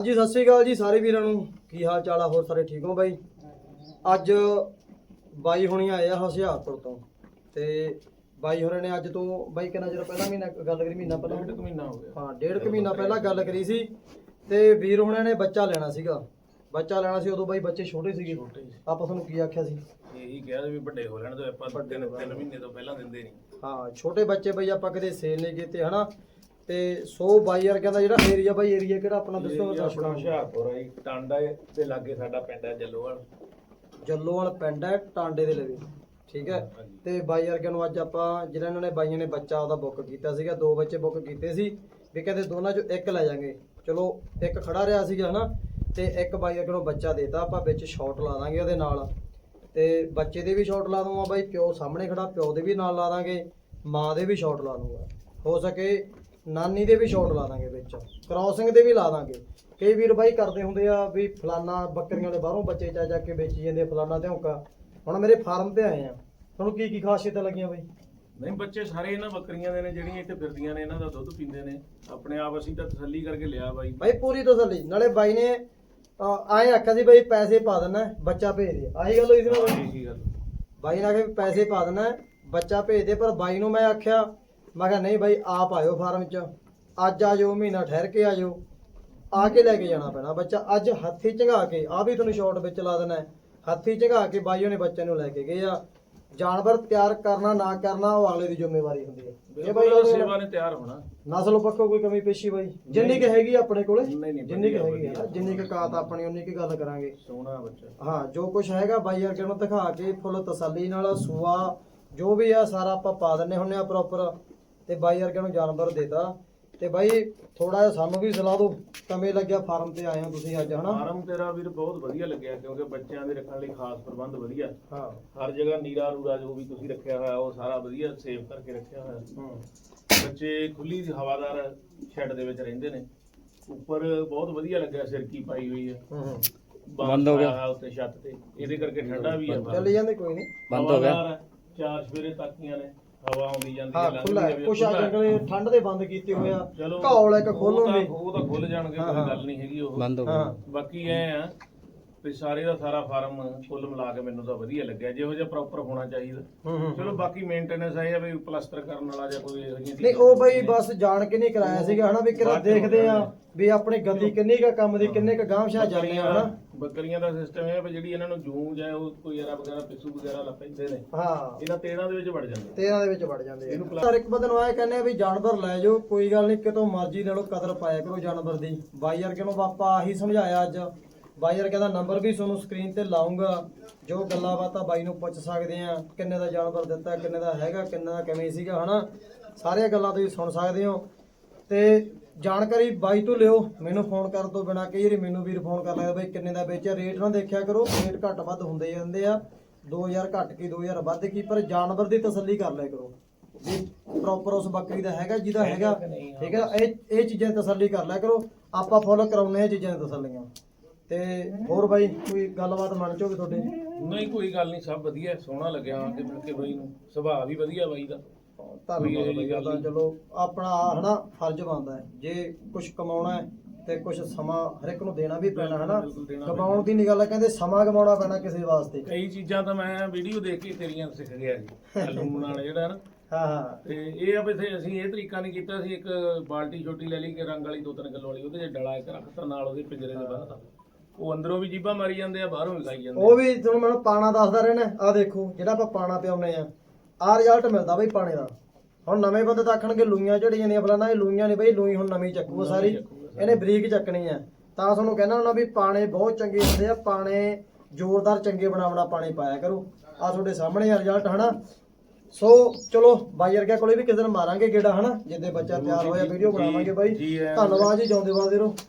ਜੀ ਸਤਿ ਸ਼੍ਰੀ ਅਕਾਲ ਜੀ ਸਾਰੇ ਵੀਰਾਂ ਨੂੰ। ਕੀ ਹਾਲ ਚਾਲ ਆ? ਹੋਰ ਸਾਰੇ ਠੀਕ ਹੋ ਬਾਈ? ਅੱਜ ਬਾਈ ਹੁਣੀ ਆਏ ਆ ਹੁਸ਼ਿਆਰਪੁਰ ਤੋਂ। ਤੇ ਬਾਈ ਹੋਰਾਂ ਨੇ ਅੱਜ ਤੋਂ ਬਾਈ ਕਿੰਨਾ ਚਿਰ ਪਹਿਲਾਂ ਮਹੀਨਾ ਗੱਲ ਕਰੀ? ਮਹੀਨਾ ਪਹਿਲਾਂ? ਡੇਢ ਕੁ ਮਹੀਨਾ ਹੋ ਗਿਆ। ਹਾਂ ਡੇਢ ਕੁ ਮਹੀਨਾ ਪਹਿਲਾਂ ਗੱਲ ਕਰੀ ਸੀ। ਤੇ ਵੀਰ ਹੁਣਾਂ ਨੇ ਬੱਚਾ ਲੈਣਾ ਸੀਗਾ। ਬੱਚਾ ਲੈਣਾ ਸੀ ਉਦੋਂ ਬਾਈ ਬੱਚੇ ਛੋਟੇ ਸੀਗੇ। ਛੋਟੇ ਸੀ। ਆਪਾਂ ਤੁਹਾਨੂੰ ਕੀ ਆਖਿਆ ਸੀ? ਇਹੀ ਕਿਹਾ ਵੀ ਵੱਡੇ ਹੋ ਲੈਣ ਤੇ ਆਪਾਂ ਤਿੰਨ ਤਿੰਨ ਮਹੀਨੇ ਤੋਂ ਪਹਿਲਾਂ ਦਿੰਦੇ ਨਹੀਂ ਹਾਂ ਛੋਟੇ ਬੱਚੇ ਬਈ ਆਪਾਂ ਕਦੇ ਸੇਲ ਨਹੀਂ ਕੀਤੇ ਹਨਾ? ਤੇ ਸੋ ਬਾਈ ਯਾਰ ਕਹਿੰਦਾ ਜਿਹੜਾ ਏਰੀਆ ਬਾਈ ਏਰੀਆ ਕਿਹੜਾ ਆਪਣਾ ਦੱਸੋ ਆਪਣਾ ਹੁਸ਼ਿਆਰਪੁਰ ਹੈ ਟਾਂਡਾ ਹੈ ਤੇ ਲਾਗੇ ਸਾਡਾ ਪਿੰਡ ਹੈ ਜੱਲੋਵਾਲ। ਜੱਲੋਵਾਲ ਪਿੰਡ ਹੈ ਟਾਂਡੇ ਦੇ ਲਵੇ। ਠੀਕ ਹੈ। ਤੇ ਬਾਈ ਵਰਗਿਆਂ ਨੂੰ ਅੱਜ ਆਪਾਂ ਜਿਹੜਾ ਇਹਨਾਂ ਨੇ ਬਾਈਆਂ ਨੇ ਬੱਚਾ ਉਹਦਾ ਬੁੱਕ ਕੀਤਾ ਸੀਗਾ ਦੋ ਬੱਚੇ ਬੁੱਕ ਕੀਤੇ ਸੀ ਵੀ ਕਹਿੰਦੇ ਦੋਨਾਂ ਚੋਂ ਇੱਕ ਲੈ ਜਾਾਂਗੇ। ਚਲੋ ਇੱਕ ਖੜਾ ਰਿਹਾ ਸੀਗਾ ਹਨਾ ਤੇ ਇੱਕ ਬਾਈ ਵਰਗਿਆਂ ਨੂੰ ਬੱਚਾ ਦੇਤਾ ਆਪਾਂ ਵਿੱਚ ਸ਼ਾਟ ਲਾ ਦਾਂਗੇ ਉਹਦੇ ਨਾਲ। ਤੇ ਬੱਚੇ ਦੇ ਵੀ ਸ਼ਾਟ ਲਾ ਦੂੰਗਾ ਬਾਈ ਪਿਓ ਸਾਹਮਣੇ ਖੜਾ ਪਿਓ ਦੇ ਵੀ ਨਾਲ ਲਾ ਦਾਂਗੇ ਮਾਂ ਦੇ ਵੀ ਸ਼ਾਟ ਲਾ ਦੂੰਗਾ ਹੋ ਸਕੇ ਨਾਨੀ ਦੇ ਵੀ ਸ਼ਾਟ ਲਾ ਦਾਂਗੇ ਵਿੱਚ। ਕ੍ਰਾਸਿੰਗ ਦੇ ਵੀ ਲਾ ਦਾਂਗੇ। ਕਈ ਵੀਰ ਬਾਈ ਕਰਦੇ ਹੁੰਦੇ ਆ ਵੀ ਫਲਾਨਾ ਬੱਕਰੀਆਂ ਦੇ ਬਾਹਰੋਂ ਬੱਚੇ ਜਾ ਜਾ ਕੇ ਵੇਚੀ ਜਾਂਦੇ ਫਲਾਨਾ ਧਿਉਂਕਾ ਹੁਣ ਮੇਰੇ ਫਾਰਮ ਤੇ ਆਏ ਆ। ਤੁਹਾਨੂੰ ਕੀ ਕੀ ਖਾਸੀਅਤਾਂ ਲੱਗੀਆਂ ਬਾਈ? ਨਹੀਂ ਬੱਚੇ ਸਾਰੇ ਇਹਨਾਂ ਬੱਕਰੀਆਂ ਦੇ ਨੇ ਜਿਹੜੀਆਂ ਇੱਥੇ ਫਿਰਦੀਆਂ ਨੇ ਇਹਨਾਂ ਦਾ ਦੁੱਧ ਪੀਂਦੇ ਨੇ। ਆਪਣੇ ਆਪ ਅਸੀਂ ਤਾਂ ਤਸੱਲੀ ਕਰਕੇ ਲਿਆ ਬਾਈ। ਬਾਈ ਪੂਰੀ ਤਸੱਲੀ। ਨਾਲੇ ਬਾਈ ਨੇ ਆਏਂ ਆਖਿਆ ਸੀ ਬਾਈ ਪੈਸੇ ਪਾ ਦੇਣਾ ਬੱਚਾ ਭੇਜ ਦੇ। ਆਹੀ ਗੱਲ ਹੋਈ ਸੀ ਨਾ ਬਾਈ? ਨੇ ਆਖਿਆ ਪੈਸੇ ਪਾ ਦੇਣਾ ਬੱਚਾ ਭੇਜ ਦੇ ਪਰ ਬਾਈ ਨੂੰ ਮੈਂ ਆਖਿਆ ਮੈਂ ਕਿਹਾ ਨਹੀਂ ਬਾਈ ਆਪ ਆਇਓ ਫਾਰਮ 'ਚ। ਅੱਜ ਆ ਜਾਓ ਮਹੀਨਾ ਠਹਿਰ ਕੇ ਆ ਜਾਓ। ਆ ਕੇ ਲੈ ਕੇ ਜਾਣਾ ਪੈਣਾ ਬੱਚਾ। ਅੱਜ ਹੱਥੀ ਝੰਗਾ ਕੇ ਆ ਵੀ ਤੁਹਾਨੂੰ ਸ਼ਾਰਟ ਵਿੱਚ ਲਾ ਦੇਣਾ ਹੈ। ਹੱਥੀ ਝੰਗਾ ਕੇ ਬਾਈਓ ਨੇ ਬੱਚੇ ਨੂੰ ਲੈ ਕੇ ਗਏ ਆ। ਜਾਨਵਰ ਤਿਆਰ ਕਰਨਾ ਨਾ ਕਰਨਾ ਉਹ ਅਗਲੇ ਦੀ ਜ਼ਿੰਮੇਵਾਰੀ ਹੁੰਦੀ ਹੈ। ਇਹ ਬਾਈ ਉਹਦੇ ਸੇਵਾ ਨੇ ਤਿਆਰ ਹੋਣਾ। ਨਸਲ ਪੱਖੋਂ ਕੋਈ ਕਮੀ ਪੇਸ਼ੀ ਬਾਈ? ਜਿੰਨੀ ਕਿ ਹੈਗੀ ਆਪਣੇ ਕੋਲੇ ਜਿੰਨੀ ਕਿ ਹੈਗੀ ਨਾ, ਜਿੰਨੀ ਕਿ ਕਾਤ ਆਪਣੀ ਉਨੀ ਕੀ ਗੱਲ ਕਰਾਂਗੇ। ਸੋਹਣਾ ਬੱਚਾ। ਹਾਂ ਜੋ ਕੁਝ ਹੈਗਾ ਬਾਈ ਵਰਗੇ ਨੂੰ ਦਿਖਾ ਕੇ ਫੁੱਲ ਤਸੱਲੀ ਨਾਲ ਸੂਆ ਜੋ ਵੀ ਆ ਸਾਰਾ ਆਪਾਂ ਪਾ ਦਿੰਨੇ ਹੁੰਨੇ ਆ ਪ੍ਰੋਪਰ ਤੇ ਬਾਈ ਵਰਗੇ ਨੂੰ ਜਾਨਵਰ ਦੇਤਾ। ਤੇ ਬਾਈ ਥੋੜਾ ਜਿਹਾ ਸਾਨੂੰ ਵੀ ਸਲਾਹ ਦਿਓ ਕਮੇ ਲੱਗਿਆ ਫਾਰਮ ਤੇ ਆਏ ਹੋ ਤੁਸੀਂ ਅੱਜ ਹਨਾ? ਫਾਰਮ ਤੇਰਾ ਵੀਰ ਬਹੁਤ ਵਧੀਆ ਲੱਗਿਆ ਕਿਉਂਕਿ ਬੱਚਿਆਂ ਦੇ ਰੱਖਣ ਲਈ ਖਾਸ ਪ੍ਰਬੰਧ ਵਧੀਆ। ਹਾਂ। ਹਰ ਜਗ੍ਹਾ ਨੀਰਾ ਰੂਰਾ ਜੋ ਵੀ ਤੁਸੀਂ ਰੱਖਿਆ ਹੋਇਆ ਉਹ ਸਾਰਾ ਵਧੀਆ ਸੇਵ ਕਰਕੇ ਰੱਖਿਆ ਹੋਇਆ। ਹੂੰ। ਬੱਚੇ ਖੁੱਲੀ ਹਵਾਦਾਰ ਸ਼ੈੱਡ ਦੇ ਵਿੱਚ ਰਹਿੰਦੇ ਨੇ। ਉੱਪਰ ਬਹੁਤ ਵਧੀਆ ਲੱਗਿਆ ਸਿਰਕੀ ਪਾਈ ਹੋਈ ਹੈ। ਹੂੰ ਹੂੰ। ਬੰਦ ਹੋ ਗਿਆ। ਉੱਤੇ ਛੱਤ ਤੇ ਇਹਦੇ ਕਰਕੇ ਠੰਡਾ ਵੀ ਹੈ। ਚੱਲੀ ਜਾਂਦੇ ਕੋਈ ਨਹੀਂ। ਬੰਦ ਹੋ ਗਿਆ। ਚਾਰ ਸਵੇਰੇ ਤਾਕੀਆਂ ਨੇ। ਹਵਾ ਆਉਂਦੀ ਜਾਂਦੀ ਹਾਂ ਹੈ ਖੁੱਲਾ ਲੰਘਦੀ ਕੁਛ ਆ ਹੈ। ਜੰਗਲੇ ਠੰਡ ਦੇ ਬੰਦ ਕੀਤੇ ਹੋਇਆ ਚਲੋ ਘੌਲ ਇੱਕ ਉਹ ਖੋਲੋਗੇ ਤਾਂ- ਉਹ ਤਾਂ ਖੁੱਲ ਜਾਣਗੇ ਹਾਂ, ਕੋਈ ਹਾਂ। ਗੱਲ ਨਹੀਂ ਹੈਗੀ ਉਹ। ਬੰਦ ਹੋ ਗਏ। ਹਾਂ। ਬਾਕੀ ਐ ਆ ਵੀ ਸਾਰੇ ਦਾ ਸਾਰਾ ਫਾਰਮ ਕੁੱਲ ਮਿਲਾ ਕੇ ਮੈਨੂੰ ਤਾਂ ਵਧੀਆ ਲੱਗਿਆ। ਜਿਹੋ ਜਿਹਾ ਪ੍ਰੋਪਰ ਹੋਣਾ ਚਾਹੀਦਾ। ਹੂੰ ਹੂੰ ਚਲੋ ਬਾਕੀ ਮੇਨਟੇਨੈਂਸ ਇਹ ਆ ਵੀ ਪਲਸਟਰ ਕਰਨ ਵਾਲਾ ਜਾਂ ਕੋਈ ਇਹੋ ਜਿਹੀਆਂ ਨਹੀਂ ਉਹ ਬਈ ਬਸ ਜਾਣ ਕੇ ਨਹੀਂ ਕਰਾਇਆ ਸੀਗਾ ਹਨਾ ਵੀ ਕਿਰਾ ਦੇਖਦੇ ਆ ਵੀ ਆਪਣੀ ਗਤੀ ਕਿੰਨੀ ਕਾ ਕੰਮ ਦੀ ਕਿੰਨੇ ਕ ਗਾਂਵਸ਼ਾ ਜਾਂਦੇ ਆ ਹਨਾ। ਬੱਕਰੀਆਂ ਦਾ ਸਿਸਟਮ ਇਹ ਆ ਵੀ ਜਿਹੜੀ ਇਹਨਾਂ ਨੂੰ ਜੂੰ ਜਾਂ ਉਹ ਕੋਈ ਯਾਰਾ ਵਗੈਰਾ ਪਿੱਸੂ ਵਗੈਰਾ ਲਾ ਪੈਂਦੇ ਨੇ ਹਾਂ। ਇਹਨਾਂ ਤੇੜਾਂ ਦੇ ਵਿੱਚ ਵੜ ਜਾਂਦੇ ਤੇਰਾਂ ਦੇ ਵਿੱਚ ਵੜ ਜਾਂਦੇ ਇਹਨੂੰ ਪਰ ਇੱਕ ਬੰਦੇ ਨੂੰ ਆਏ ਕਹਿੰਦੇ ਆ ਵੀ ਜਾਨਵਰ ਲੈ ਜਾਓ ਕੋਈ ਗੱਲ ਨਹੀਂ ਕਿਤੋਂ ਮਰਜ਼ੀ ਲੈ ਲਓ ਕਦਰ ਪਾਇਆ ਕਰੋ ਜਾਨਵਰ ਦੀ। ਬਾਈ ਵਰਗੇ ਨੂੰ ਆਪਾਂ ਆਹੀ ਸਮਝਾਇਆ ਅੱਜ। ਬਾਈ ਵਰਗੇ ਦਾ ਨੰਬਰ ਵੀ ਤੁਹਾਨੂੰ ਸਕਰੀਨ ਤੇ ਲਾਉਂਗਾ। ਜੋ ਗੱਲਾਂ ਬਾਤਾਂ ਬਾਈ ਨੂੰ ਪੁੱਛ ਸਕਦੇ ਆ ਕਿੰਨੇ ਦਾ ਜਾਨਵਰ ਦਿੱਤਾ ਕਿੰਨੇ ਦਾ ਹੈਗਾ ਕਿੰਨੇ ਦਾ ਕਿਵੇਂ ਸੀਗਾ ਹਨਾ? ਸਾਰੀਆਂ ਗੱਲਾਂ ਤੁਸੀਂ ਸੁਣ ਸਕਦੇ ਹੋ। ਤੇ ਜਾਣਕਾਰੀ ਬਾਈ ਤੋਂ ਲਿਓ। ਮੈਨੂੰ ਫੋਨ ਕਰਨ ਤੋਂ ਬਿਨਾ ਕਈ ਵਾਰੀ ਮੈਨੂੰ ਵੀਰ ਫੋਨ ਕਰ ਲਿਆ ਬਈ ਕਿੰਨੇ ਦਾ ਵੇਚਿਆ? ਰੇਟ ਨਾ ਦੇਖਿਆ ਕਰੋ ਰੇਟ ਘੱਟ ਵੱਧ ਹੁੰਦੇ ਜਾਂਦੇ ਆ। 2000 ਘੱਟ ਕੀ 2000 ਵੱਧ ਕੀ ਪਰ ਜਾਨਵਰ ਦੀ ਤਸੱਲੀ ਕਰ ਲਿਆ ਕਰੋ। ਵੀ ਪ੍ਰੋਪਰ ਉਸ ਬੱਕਰੀ ਦਾ ਹੈਗਾ ਜਿਹਦਾ ਹੈਗਾ ਠੀਕ ਹੈ। ਇਹ ਇਹ ਚੀਜ਼ਾਂ ਤਸੱਲੀ ਕਰ ਲਿਆ ਕਰੋ। ਆਪਾਂ ਫੋਲੋ ਕਰਾਉਨੇ ਇਹ ਚੀਜ਼ਾਂ ਤਸੱਲੀਆਂ। ਤੇ ਹੋਰ ਬਾਈ ਕੋਈ ਗੱਲਬਾਤ ਮੰਨ ਚੋਗੇ ਤੁਹਾਡੇ? ਨਹੀਂ ਕੋਈ ਗੱਲ ਨਹੀਂ ਸਭ ਵਧੀਆ ਸੋਹਣਾ ਲੱਗਿਆ ਆ ਕੇ ਮਿਲ ਕੇ ਬਾਈ ਨੂੰ। ਸੁਭਾਅ ਵੀ ਵਧੀਆ ਬਾਈ ਦਾ। ਧੰਨਵਾਦ ਕੋਈ ਬਾਈ ਗੱਲ ਤਾਂ ਨਹੀਂ। ਚਲੋ ਆਪਣਾ ਹਨਾ ਫਰਜ਼ ਬਣਦਾ ਹੈ। ਜੇ ਕੁਝ ਕਮਾਉਣਾ ਹੈ ਤੇ ਕੁਝ ਸਮਾਂ ਹਰ ਇੱਕ ਨੂੰ ਦੇਣਾ ਵੀ ਪੈਣਾ ਹਨਾ? ਬਿਲਕੁਲ ਦੇਣਾ ਕਮਾਉਣ ਦੀ ਨਹੀਂ ਗੱਲ ਹੈ ਕਹਿੰਦੇ ਸਮਾਂ ਕਮਾਉਣਾ ਪੈਣਾ ਕਿਸੇ ਵਾਸਤੇ। ਕਈ ਚੀਜ਼ਾਂ ਤਾਂ ਮੈਂ ਵੀਡੀਓ ਦੇਖ ਕੇ ਤੇਰੀਆਂ ਸਿੱਖ ਗਿਆ ਜੀ ਲੂਣ ਨਾਲ ਜਿਹੜਾ ਨਾ ਹਾਂ ਹਾਂ। ਤੇ ਇਹ ਆ ਵੀ ਇੱਥੇ ਅਸੀਂ ਇਹ ਤਰੀਕਾ ਨਹੀਂ ਕੀਤਾ ਸੀ ਇੱਕ ਬਾਲਟੀ ਛੋਟੀ ਲੈ ਲਈ ਕਿ ਰੰਗ ਵਾਲੀ ਦੋ ਤਿੰਨ ਕਿਲੋ ਵਾਲੀ ਉਹਦੇ 'ਚ ਡਲਾ ਇੱਕ ਰੱਖਤਾ ਨਾਲ ਉਹਦੇ ਪਿੰਜਰੇ ਦੇ ਬੰਨਤਾ ਉਹ ਅੰਦਰੋਂ ਵੀ ਜੀਬਾਂ ਮਾਰੀ ਜਾਂਦੇ ਆ ਬਾਹਰੋਂ ਵੀ ਖਾਈ ਜਾਂਦੇ ਉਹ ਵੀ ਤੁਹਾਨੂੰ ਮੈਨੂੰ ਪਾਣਾ ਦੱਸਦਾ ਰਹਿਣਾ ਆ ਦੇਖੋ ਜਿਹੜਾ ਆਪਾਂ ਪਾਣਾ ਪਿਆਉਨੇ ਆ ਆ ਰਿਜ਼ਲਟ ਮਿਲਦਾ ਬਈ ਪਾਣੇ ਦਾ। ਹੁਣ ਨਵੇਂ ਬੰਦੇ ਤਾਂ ਆਖਣਗੇ ਲੂਈਆਂ ਝੜੀ ਜਾਂਦੀਆਂ ਫਲਾਣਾ ਇਹ ਲੂਈਆਂ ਨਹੀਂ ਬਈ ਲੂਈ ਹੁਣ ਨਵੀਂ ਚੱਕੂ ਆ ਸਾਰੀ ਇਹਨੇ ਬਰੀਕ ਚੱਕਣੀ ਆ। ਤਾਂ ਤੁਹਾਨੂੰ ਕਹਿਣਾ ਹੁੰਦਾ ਵੀ ਪਾਣੇ ਬਹੁਤ ਚੰਗੇ ਹੁੰਦੇ ਆ ਪਾਣੇ ਜ਼ੋਰਦਾਰ ਚੰਗੇ ਬਣਾਵਣਾ ਪਾਣੀ ਪਾਇਆ ਕਰੋ। ਆ ਤੁਹਾਡੇ ਸਾਹਮਣੇ ਆ ਰਿਜ਼ਲਟ ਹਨਾ? ਸੋ ਚਲੋ ਬਾਈ ਵਰਗਿਆਂ ਕੋਲੇ ਵੀ ਕਿਸੇ ਦਿਨ ਮਾਰਾਂਗੇ ਗੇੜਾ ਹਨਾ? ਜਿੱਦੇ ਬੱਚਾ ਤਿਆਰ ਹੋਇਆ ਵੀਡੀਓ ਬਣਾਵਾਂਗੇ ਬਾਈ। ਜੀ ਧੰਨਵਾਦ ਜੀ ਜਿਉਂਦੇ ਵਾਦੇ ਰਹੋ